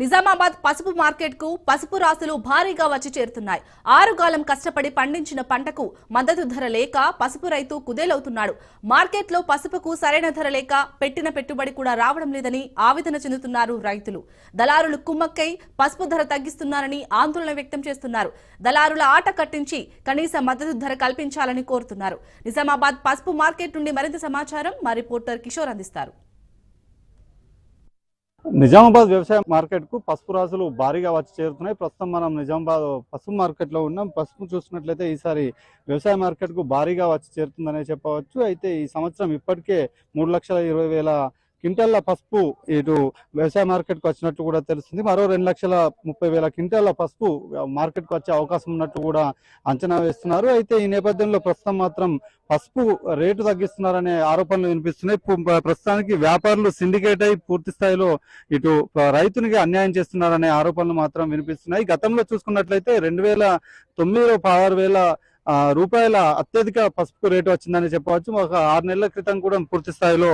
నిజామాబాద్ పసుపు మార్కెట్కు పసుపు రాసులు భారీగా వచ్చి చేరుతున్నాయి. ఆరుగాలం కష్టపడి పండించిన పంటకు మద్దతు ధర లేక పసుపు రైతు కుదేలవుతున్నాడు. మార్కెట్లో పసుపుకు సరైన ధర లేక పెట్టిన పెట్టుబడి కూడా రావడం లేదని ఆవేదన చెందుతున్నారు రైతులు. దళారులు కుమ్మక్కై పసుపు ధర తగ్గిస్తున్నారని ఆందోళన వ్యక్తం చేస్తున్నారు. దళారుల ఆట కట్టించి కనీస మద్దతు ధర కల్పించాలని కోరుతున్నారు. నిజామాబాద్ పసుపు మార్కెట్ నుండి మరింత సమాచారం మా రిపోర్టర్ కిషోర్ అందిస్తారు. నిజామాబాద్ వ్యవసాయ మార్కెట్కు పసుపు రాసులు భారీగా వచ్చి చేరుతున్నాయి. ప్రస్తుతం మనం నిజామాబాద్ పసుపు మార్కెట్లో ఉన్నాం. పసుపు చూసినట్లయితే ఈసారి వ్యవసాయ మార్కెట్కు భారీగా వచ్చి చేరుతుందనే చెప్పవచ్చు. అయితే ఈ సంవత్సరం ఇప్పటికే మూడు లక్షల ఇరవై వేల క్వింటాల్ల పసుపు ఇటు వ్యవసాయ మార్కెట్కు వచ్చినట్టు కూడా తెలుస్తుంది. మరో రెండు లక్షల ముప్పై వేల క్వింటాల పసుపు మార్కెట్కు వచ్చే అవకాశం ఉన్నట్టు కూడా అంచనా వేస్తున్నారు. అయితే ఈ నేపథ్యంలో ప్రస్తుతం మాత్రం పసుపు రేటు తగ్గిస్తున్నారనే ఆరోపణలు వినిపిస్తున్నాయి. ప్రస్తుతానికి వ్యాపారులు సిండికేట్ అయి పూర్తి స్థాయిలో ఇటు రైతునికి అన్యాయం చేస్తున్నారనే ఆరోపణలు మాత్రం వినిపిస్తున్నాయి. గతంలో చూసుకున్నట్లయితే రెండు వేల తొమ్మిదిలో పదహారు వేల రూపాయల అత్యధిక పసుపు రేటు వచ్చిందని చెప్పవచ్చు. ఒక ఆరు నెలల క్రితం కూడా పూర్తి స్థాయిలో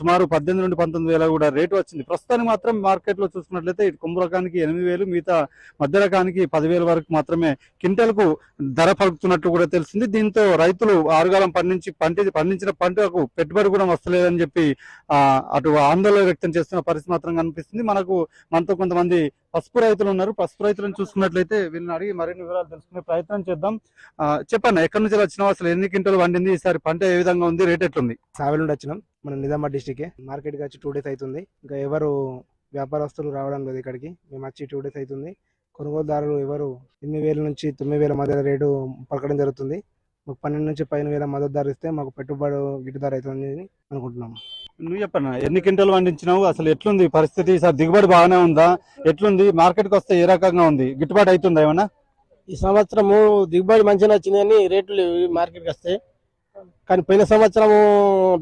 సుమారు పద్దెనిమిది నుండి పంతొమ్మిది వేల కూడా రేటు వచ్చింది. ప్రస్తుతానికి మాత్రం మార్కెట్లో చూసుకున్నట్లయితే ఇటు రకానికి ఎనిమిది వేలు మిగతా మధ్య రకానికి పదివేల వరకు మాత్రమే క్వింటల్కు ధర పలుకుతున్నట్టు కూడా తెలిసింది. దీంతో రైతులు ఆరుగాలం పండించి పంట పండించిన పంటకు పెట్టుబడి కూడా వస్తలేదని చెప్పి అటు ఆందోళన వ్యక్తం చేస్తున్న పరిస్థితి మాత్రం కనిపిస్తుంది. మనకు మనతో కొంతమంది పసుపు రైతులు ఉన్నారు. పసుపు రైతులను చూసుకున్నట్లయితే వీళ్ళని అడిగి మరిన్ని వివరాలు తెలుసుకునే ప్రయత్నం చేద్దాం. చెప్పన్న ఎక్కడి నుంచి వచ్చినావు అసలు? ఎన్ని క్వింటలు పండింది? ఈసారి పంట ఏ విధంగా ఉంది? రేట్ ఎట్లుంది? సావెల్ నుండి వచ్చినాం. మన నిజామాబాద్ డిస్టిక్ మార్కెట్కి వచ్చి టూ డేస్ అవుతుంది. ఇంకా ఎవరు వ్యాపారస్తులు రావడం లేదు ఇక్కడికి. మేము వచ్చి టూ డేస్ అవుతుంది. కొనుగోలుదారులు ఎవరు? ఎనిమిది వేల నుంచి తొమ్మిది వేల మధ్య రేటు పలకడం జరుగుతుంది. మాకు పన్నెండు నుంచి పదిహేను వేల మద్దతు ధర ఇస్తే మాకు పెట్టుబడి గిట్టుదారు అవుతుంది అని అనుకుంటున్నాం. నువ్వు చెప్పన్న ఎన్ని క్వింటలు పండించినావు? అసలు ఎట్లుంది పరిస్థితి? ఈసారి దిగుబడి బాగానే ఉందా? ఎట్లుంది? మార్కెట్కి వస్తే ఏ రకంగా ఉంది? గిట్టుబాటు అవుతుందా ఏమన్నా? ఈ సంవత్సరము దిగుబడి మంచిగా వచ్చిందని రేట్లు మార్కెట్కి వస్తాయి. కానీ పోయిన సంవత్సరము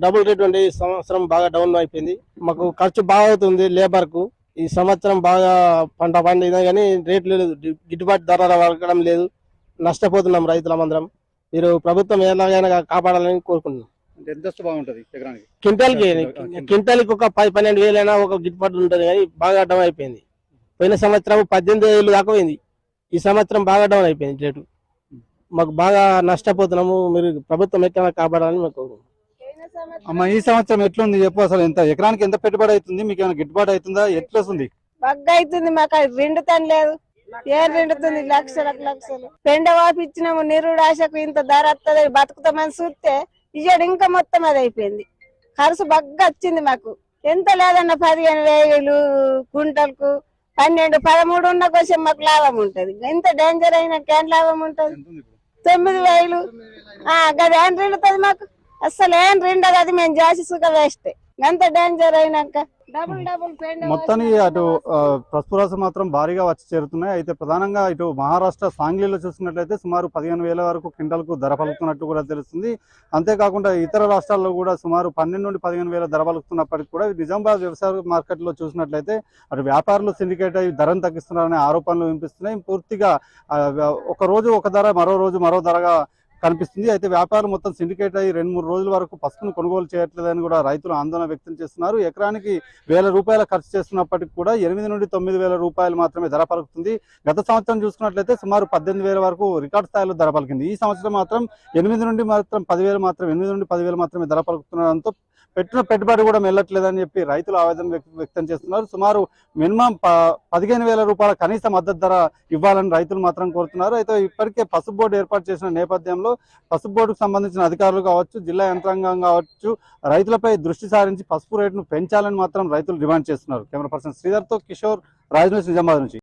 డబుల్ రేట్ ఉండే ఈ సంవత్సరం బాగా డౌన్ అయిపోయింది. మాకు ఖర్చు బాగా అవుతుంది లేబర్కు ఈ సంవత్సరం బాగా పంట పండినా కానీ రేట్లు గిట్టుబాటు ధర వరకడం లేదు. నష్టపోతున్నాం రైతులమందరం. మీరు ప్రభుత్వం ఎలాగైనా కాపాడాలని కోరుకుంటున్నాం. ఎంత బాగుంటది ఎకరానికి? క్వింటాల్కి క్వింటాల్. క్వింటాల్కి ఒక పది పన్నెండు వేలైనా ఒక గిట్టుబాటు ఉంటుంది కానీ బాగా డౌన్ అయిపోయింది. పోయిన సంవత్సరం పద్దెనిమిది వేలు దాకా పోయింది. ఈ సంవత్సరం బాగా డౌన్ అయిపోయింది రేటు మాకు బాగా నష్టపోతున్నాము మీరు ప్రభుత్వం ఎక్కడ కాపాడాలని మాకు అమ్మ ఈ సంవత్సరం ఎట్లుంది చెప్పు అసలు ఎంత ఎకరానికి ఎంత పెట్టుబడి అవుతుంది? మీకు ఏమైనా గిట్టుబాటు అవుతుందా? ఎట్లా వస్తుంది? బగ్గా అవుతుంది మాకు అది రెండుతని లేదు. ఏం రెండుతుంది లక్షలకు లక్షలు. పెండ వాపిచ్చినాము నిరుడు ఆశకు ఇంత ధర వస్తుంది బతుకుతామని చూస్తే ఇయ్యాడు ఇంకా మొత్తం అది అయిపోయింది. ఖర్చు బగ్గా వచ్చింది మాకు. ఎంత లేదన్న పదిహేను వేలు కుంటలకు పన్నెండు పదమూడు ఉన్న కోసం మాకు లాభం ఉంటది. ఎంత డేంజర్ అయినాక ఏం లాభం ఉంటది. తొమ్మిది వేలు. ఆ గది ఏం రెండుతుంది మాకు. అసలు ఏం రెండదు అది మేము జాసి సుఖ వేస్తే ఎంత డేంజర్ అయినాక. మొత్తానికి అటు పసుపు మాత్రం భారీగా వచ్చి చేరుతున్నాయి. అయితే ప్రధానంగా ఇటు మహారాష్ట్ర సాంగ్లీలో చూసినట్లయితే సుమారు పదిహేను వేల వరకు క్వింటల్కు ధర పలుకుతున్నట్టు కూడా తెలుస్తుంది. అంతేకాకుండా ఇతర రాష్ట్రాల్లో కూడా సుమారు పన్నెండు నుండి పదిహేను వేల ధర పలుకుతున్నప్పటికీ కూడా నిజామాబాద్ వ్యవసాయ మార్కెట్లో చూసినట్లయితే అటు వ్యాపారులు సిండికేట్ అయ్యి ధరను తగ్గిస్తున్నారనే ఆరోపణలు వినిపిస్తున్నాయి. పూర్తిగా ఒక రోజు ఒక ధర మరో రోజు మరో ధరగా కనిపిస్తుంది. అయితే వ్యాపారం మొత్తం సిండికేట్ అయ్యి రెండు మూడు రోజుల వరకు పసుపును కొనుగోలు చేయట్లేదని కూడా రైతులు ఆందోళన వ్యక్తం చేస్తున్నారు. ఎకరానికి వేల రూపాయల ఖర్చు చేస్తున్నప్పటికీ కూడా ఎనిమిది నుండి తొమ్మిది వేల రూపాయలు మాత్రమే ధర పలుకుతుంది. గత సంవత్సరం చూసుకున్నట్లయితే సుమారు పద్దెనిమిది వేల వరకు రికార్డ్ స్థాయిలో ధర పలికింది. ఈ సంవత్సరం మాత్రం ఎనిమిది నుండి మాత్రం పదివేలు మాత్రం ఎనిమిది నుండి పదివేలు మాత్రమే ధర పలుకుతుండడంతో పెట్టిన పెట్టుబడి కూడా మెల్లట్లేదని చెప్పి రైతులు ఆవేదన వ్యక్తం చేస్తున్నారు. సుమారు మినిమం ప- పదిహేను వేల రూపాయల కనీస మద్దతు ధర ఇవ్వాలని రైతులు మాత్రం కోరుతున్నారు. అయితే ఇప్పటికే పసుపు బోర్డు ఏర్పాటు చేసిన నేపథ్యంలో పసుపు బోర్డుకు సంబంధించిన అధికారులు కావచ్చు జిల్లా యంత్రాంగం కావచ్చు రైతులపై దృష్టి సారించి పసుపు రేటును పెంచాలని మాత్రం రైతులు డిమాండ్ చేస్తున్నారు. కెమెరా పర్సన్ శ్రీధర్తో కిషోర్ రాజనీతి నిజామాబాద్ నుంచి.